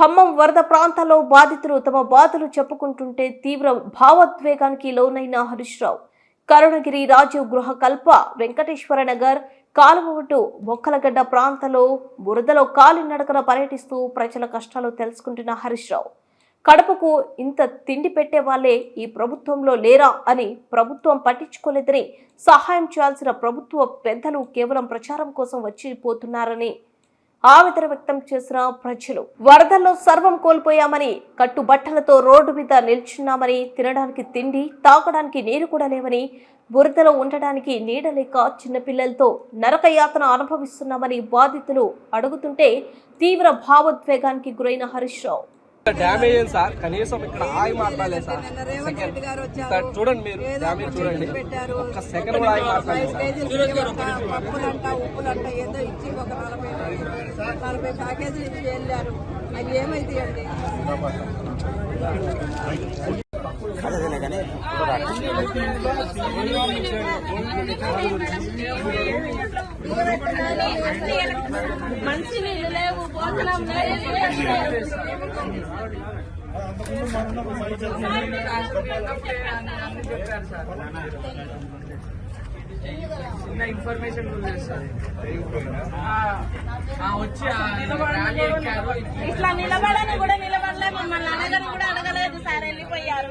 ఖమ్మం వరద ప్రాంతాల్లో బాధితులు తమ బాధలు చెప్పుకుంటుంటే తీవ్ర భావోద్వేగానికి లోనైన హరీష్ రావు. కరుణగిరి రాజీవ్ గృహ కల్ప వెంకటేశ్వర నగర్ కాలువటు మొక్కలగడ్డ ప్రాంతంలో బురదలో కాలినడకన పర్యటిస్తూ ప్రజల కష్టాలు తెలుసుకుంటున్న హరీష్ రావు. కడపకు ఇంత తిండి పెట్టే వాళ్ళే ఈ ప్రభుత్వంలో లేరా అని ప్రభుత్వం పట్టించుకోలేదని సహాయం చేయాల్సిన ప్రభుత్వ పెద్దలు కేవలం ప్రచారం కోసం వచ్చిపోతున్నారని ఆవేదన వ్యక్తం చేసిన ప్రజలు వరదల్లో సర్వం కోల్పోయామని కట్టుబట్టలతో రోడ్డు మీద నిల్చున్నామని తినడానికి తిండి తాగడానికి నీరు కూడా లేవని బురదలో ఉండడానికి నీడలేక చిన్నపిల్లలతో నరక యాతన అనుభవిస్తున్నామని బాధితులు అడుగుతుంటే తీవ్ర భావోద్వేగానికి గురైన హరీష్ రావు. డ్యామేజ్ అయింది సార్? కనీసం ఇక్కడ ఆగి మాట్లాడలేదు సార్. వచ్చారు. సార్ చూడండి మీరు. ఏదో డ్యామేజ్ చూడండి. ఒక్క సెకండ్ కూడా ఆగి మాట్లాడలేదు సార్. మంచి నీళ్ళు లేవు భోజనం లేదు చిన్న ఇన్ఫర్మేషన్ వచ్చి ఇట్లా నిలబడని కూడా నిలబడలే మమ్మల్ని అడగని కూడా అడగలేదు సార్ వెళ్ళిపోయారు.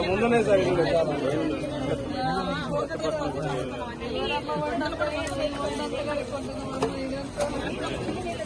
ముందునే సార్ ఇది చాలా